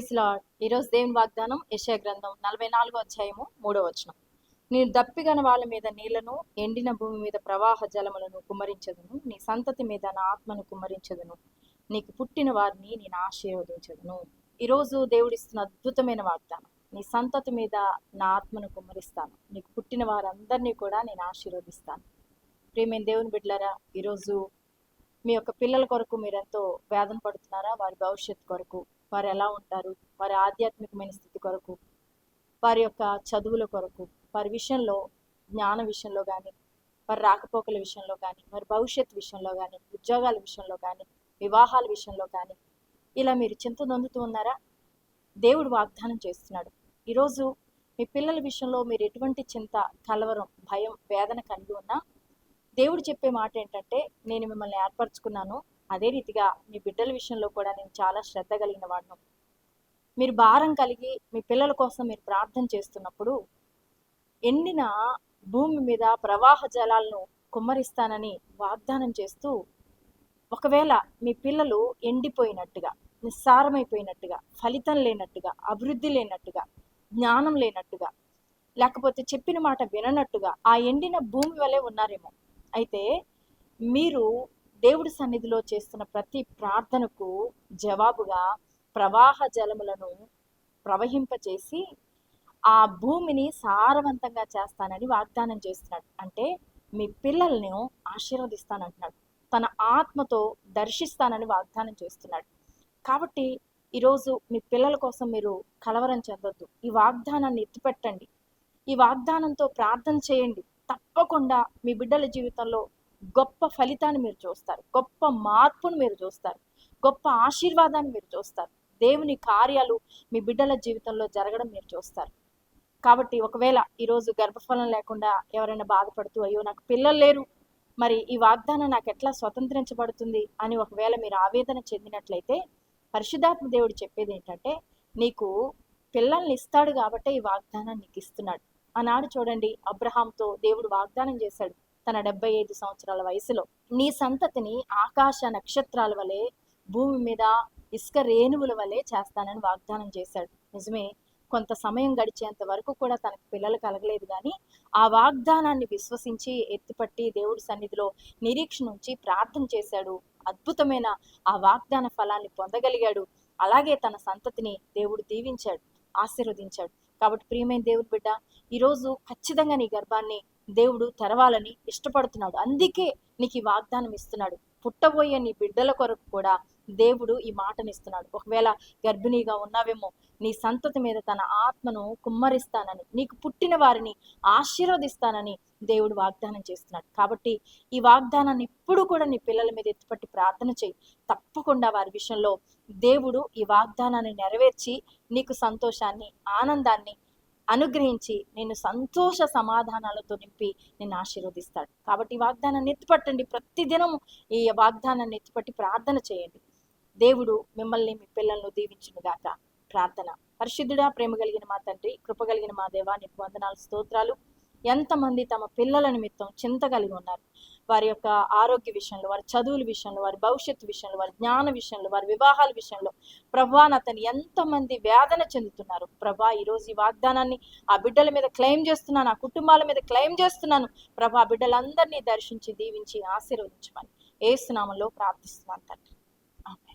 ప్రైజ్లా ఈరోజు దేవుని వాగ్దానం యశయ గ్రంథం నలభై నాలుగో అధ్యాయము మూడో వచనం. నేను దప్పిగన వాళ్ళ మీద నీళ్ళను ఎండిన భూమి మీద ప్రవాహ జలములను కుమ్మరించదును. నీ సంతతి మీద నా ఆత్మను కుమ్మరించదును. నీకు పుట్టిన వారిని నేను ఆశీర్వదించదును. ఈరోజు దేవుడిస్తున్న అద్భుతమైన వాగ్దానం. నీ సంతతి మీద నా ఆత్మను కుమ్మరిస్తాను. నీకు పుట్టిన వారందరినీ కూడా నేను ఆశీర్వదిస్తాను. ప్రేమైన దేవుని బిడ్డలారా ఈరోజు మీ యొక్క పిల్లల కొరకు మీరెంతో వేదన పడుతున్నారా? వారి భవిష్యత్తు కొరకు వారు ఎలా ఉంటారు? వారి ఆధ్యాత్మికమైన స్థితి కొరకు వారి యొక్క చదువుల కొరకు వారి విషయంలో జ్ఞాన విషయంలో కానీ వారి రాకపోకల విషయంలో కానీ వారి భవిష్యత్ విషయంలో కానీ ఉద్యోగాల విషయంలో కానీ వివాహాల విషయంలో కానీ ఇలా మీరు చింత నొందుతూ ఉన్నారా? దేవుడు వాగ్దానం చేస్తున్నాడు. ఈరోజు మీ పిల్లల విషయంలో మీరు ఎటువంటి చింత కలవరం భయం వేదన కలిగి ఉన్నా దేవుడు చెప్పే మాట ఏంటంటే నేను మిమ్మల్ని ఏర్పరచుకున్నాను అదే రీతిగా మీ బిడ్డల విషయంలో కూడా నేను చాలా శ్రద్ధ కలిగిన వాడును. మీరు భారం కలిగి మీ పిల్లల కోసం మీరు ప్రార్థన చేస్తున్నప్పుడు ఎండిన భూమి మీద ప్రవాహ జలాలను కుమ్మరిస్తానని వాగ్దానం చేస్తూ ఒకవేళ మీ పిల్లలు ఎండిపోయినట్టుగా నిస్సారమైపోయినట్టుగా ఫలితం లేనట్టుగా అభివృద్ధి లేనట్టుగా జ్ఞానం లేనట్టుగా లేకపోతే చెప్పిన మాట విననట్టుగా ఆ ఎండిన భూమి వలె ఉన్నారేమో. అయితే మీరు దేవుడి సన్నిధిలో చేస్తున్న ప్రతి ప్రార్థనకు జవాబుగా ప్రవాహ జలములను ప్రవహింపచేసి ఆ భూమిని సారవంతంగా చేస్తానని వాగ్దానం చేస్తున్నాడు. అంటే మీ పిల్లల్ని ఆశీర్వదిస్తానంటున్నాడు. తన ఆత్మతో దర్శిస్తానని వాగ్దానం చేస్తున్నాడు. కాబట్టి ఈరోజు మీ పిల్లల కోసం మీరు కలవరం చెందొద్దు. ఈ వాగ్దానాన్ని ఎత్తిపెట్టండి. ఈ వాగ్దానంతో ప్రార్థన చేయండి. తప్పకుండా మీ బిడ్డల జీవితంలో గొప్ప ఫలితాన్ని మీరు చూస్తారు. గొప్ప మార్పును మీరు చూస్తారు. గొప్ప ఆశీర్వాదాన్ని మీరు చూస్తారు. దేవుని కార్యాలు మీ బిడ్డల జీవితంలో జరగడం మీరు చూస్తారు. కాబట్టి ఒకవేళ ఈరోజు గర్భఫలం లేకుండా ఎవరైనా బాధపడుతూ అయ్యో నాకు పిల్లలు లేరు. మరి ఈ వాగ్దానం నాకు ఎట్లా స్వతంత్రించబడుతుంది? అని ఒకవేళ మీరు ఆవేదన చెందినట్లయితే పరిశుధాత్మ దేవుడు చెప్పేది ఏంటంటే నీకు పిల్లల్ని ఇస్తాడు కాబట్టే ఈ వాగ్దానాన్ని నీకు ఇస్తున్నాడు. ఆనాడు చూడండి అబ్రహాంతో దేవుడు వాగ్దానం చేశాడు. తన డెబ్బై ఐదు సంవత్సరాల వయసులో. నీ సంతతిని ఆకాశ నక్షత్రాల వలె భూమి మీద ఇసుక రేణువుల వలె చేస్తానని వాగ్దానం చేశాడు. నిజమే కొంత సమయం గడిచేంత వరకు కూడా తనకు పిల్లలు కలగలేదు కానీ ఆ వాగ్దానాన్ని విశ్వసించి ఎత్తిపట్టి దేవుడి సన్నిధిలో నిరీక్ష నుంచి ప్రార్థన చేశాడు. అద్భుతమైన ఆ వాగ్దాన ఫలాన్ని పొందగలిగాడు. అలాగే తన సంతతిని దేవుడు దీవించాడు ఆశీర్వదించాడు. కాబట్టి ప్రియమైన దేవుడి బిడ్డ ఈరోజు ఖచ్చితంగా నీ గర్భాన్ని దేవుడు తెరవాలని ఇష్టపడుతున్నాడు. అందుకే నీకు ఈ వాగ్దానం ఇస్తున్నాడు. పుట్టబోయే నీ బిడ్డల కొరకు కూడా దేవుడు ఈ మాటను ఇస్తున్నాడు. ఒకవేళ గర్భిణీగా ఉన్నావేమో నీ సంతతి మీద తన ఆత్మను కుమ్మరిస్తానని నీకు పుట్టిన వారిని ఆశీర్వదిస్తానని దేవుడు వాగ్దానం చేస్తున్నాడు. కాబట్టి ఈ వాగ్దానాన్ని ఇప్పుడు కూడా నీ పిల్లల మీద ఎత్తుపట్టి ప్రార్థన చేయి. తప్పకుండా వారి విషయంలో దేవుడు ఈ వాగ్దానాన్ని నెరవేర్చి నీకు సంతోషాన్ని ఆనందాన్ని అనుగ్రహించి నేను సంతోష సమాధానాలతో నింపి నేను ఆశీర్వదిస్తాడు. కాబట్టి ఈ వాగ్దానాన్ని ఎత్తుపట్టండి. ప్రతిదినం ఈ వాగ్దానాన్ని ఎత్తుపట్టి ప్రార్థన చేయండి. దేవుడు మిమ్మల్ని మీ పిల్లలను దీవించునుగాక ప్రార్థన. పరిశుద్ధుడా ప్రేమ కలిగిన మా తండ్రి కృప కలిగిన మా దేవా నీకు వందనాలు స్తోత్రాలు. ఎంతమంది తమ పిల్లల నిమిత్తం చింత కలిగి ఉన్నారు. వారి యొక్క ఆరోగ్య విషయంలో వారి చదువుల విషయంలో వారి భవిష్యత్తు విషయంలో వారి జ్ఞాన విషయంలో వారి వివాహాల విషయంలో ప్రభా అతను ఎంతమంది వేదన చెందుతున్నారు. ప్రభా ఈరోజు ఈ వాగ్దానాన్ని ఆ బిడ్డల మీద క్లెయిమ్ చేస్తున్నాను ఆ కుటుంబాల మీద క్లెయిమ్ చేస్తున్నాను. ప్రభా బిడ్డలందరినీ దర్శించి దీవించి ఆశీర్వదించమని ఏసునామంలో ప్రార్థిస్తున్నాను తండ్రి. ఆమె